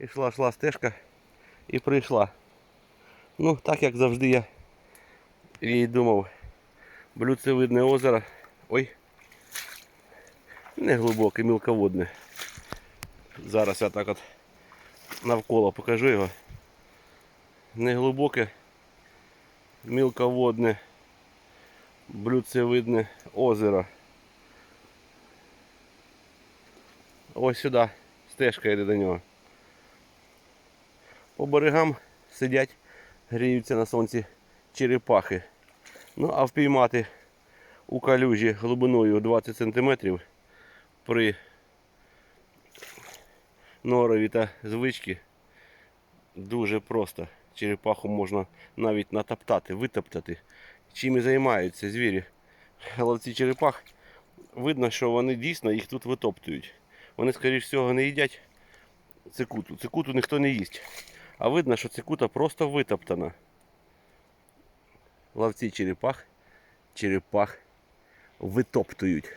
Ішла, йшла стежка і прийшла. Ну, так як завжди я і думав. Блюдцевидне озеро. Ой. Не глибоке, мілководне. Зараз я так от навколо покажу його. Не глибоке, мілководне, блюдцевидне озеро. Ось сюди стежка йде до нього. По берегам сидять, гріються на сонці черепахи. Ну, а впіймати у калюжі глибиною 20 см при норові та звички дуже просто. Черепаху можна навіть натоптати, витоптати. Чим і займаються звірі. Ловці черепах. Видно, що вони дійсно їх тут витоптують. Вони, скоріш всього, не їдять цикуту. Цикуту ніхто не їсть. А видно, що цикута просто витоптана. Ловці черепах, черепах витоптують.